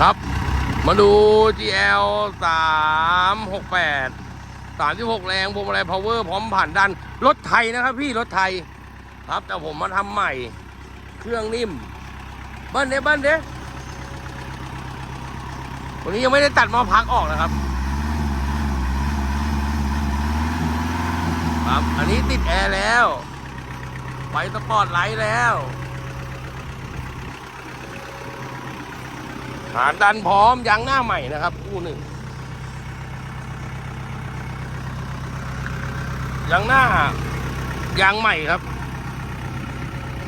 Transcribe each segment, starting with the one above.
ครับ มาดู GL 3 6 8 36 แรงพวงมาลัย power พร้อมผ่านดัน รถไทยนะครับพี่ รถไทย ครับแต่ผมมาทำใหม่ เครื่องนิ่มเบิ้ลเด้เบิ้ลเด้วันนี้ยังไม่ได้ตัดมอพักออกนะครับ ครับ อันนี้ติดแอร์แล้ว ไฟสปอร์ตไลท์แล้ว ฐานดันพร้อมยางหน้าใหม่นะครับ คู่หนึ่งยางหน้ายางใหม่ครับ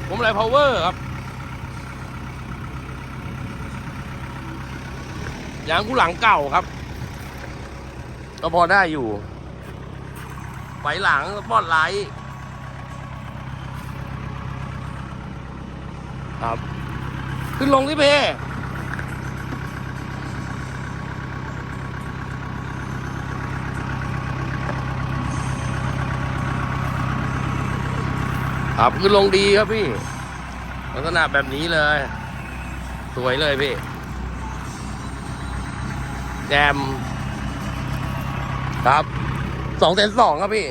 ผมเลย power ครับยางคู่หลังเก่าครับ ก็พอได้อยู่ไฟหลังสปอร์ตไลท์ครับ ขึ้นลงที่เพ ครับขึ้นลงดีครับพี่ ลักษณะแบบนี้เลย สวยเลยพี่ แจม ครับสองแสนสองครับพี่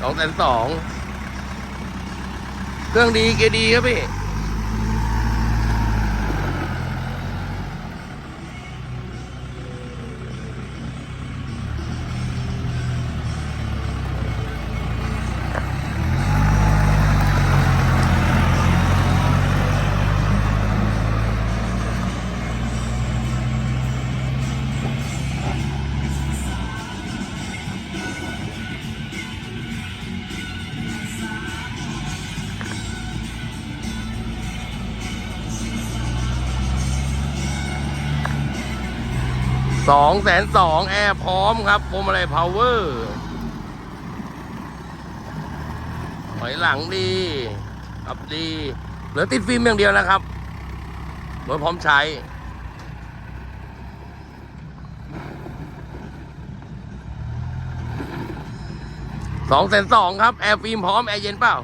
สองแสนสองเครื่องดีเกยร์ดีครับพี่ สองแสนสองแอร์พร้อมครับพวงมาลัยพาวเวอร์ถอยหลังดีขับดีเหลือติดฟิล์มอย่างเดียวนะครับรถพร้อมใช้ สองแสนสองครับ แอร์ฟิล์มพร้อม แอร์เย็นเปล่า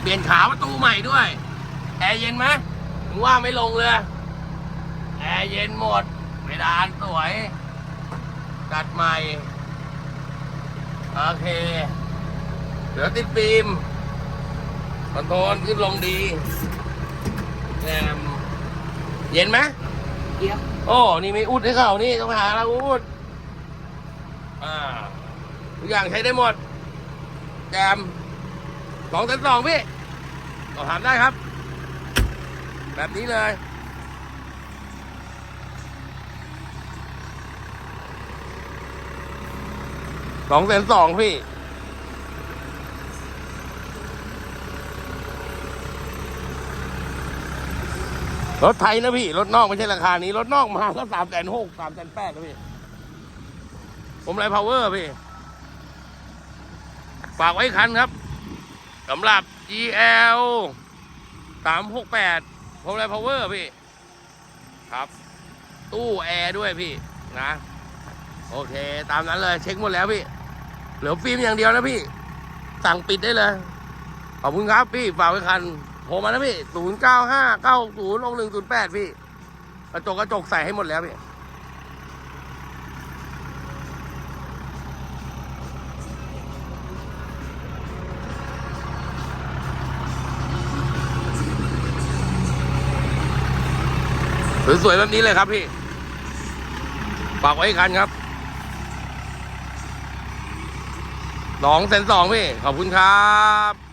เปลี่ยนขาประตูใหม่ด้วย แอร์เย็นไหม ถึงว่าไม่ลงเลยแอร์เย็นหมดเพดานสวยจัดใหม่ โอเค เหลือติดฟิล์มคอนโทรลขึ้นลงดีแอมเย็นไหมเยี่ยมโอ้ นี่มีอุดให้เขานี่ต้องหาแล้วอุดอ่าทุกอย่างใช้ได้หมดแจมสองแสนสองพี่สอบถามได้ครับ แบบนี้เลยสองแสนสองพี่ รถไทยนะพี่ รถนอกไม่ใช่ราคานี้ รถนอกมาก็สามแสนหกสามแสนแปดนะพี่ ผมไรพาวเวอร์พี่ ฝากไว้คันครับสำหรับ GL สามหกแปด ผมไรพาวเวอร์พี่ ครับ ตู้แอร์ด้วยพี่นะ โอเค ตามนั้นเลย เช็คหมดแล้วพี่ เหลือฟิล์มอย่างเดียวนะพี่ สั่งปิดได้เลย ขอบคุณครับพี่ ฝากไว้คันโทรมานะพี่ศูนย์เก้าห้าเก้าศูนย์หนึ่งศูนย์แปดพี่ กระจกกระจกใส่ให้หมดแล้วพี่ สวยๆแบบนี้เลยครับพี่ฝากไว้อีกคันครับสองแสนสองพี่ ขอบคุณครับ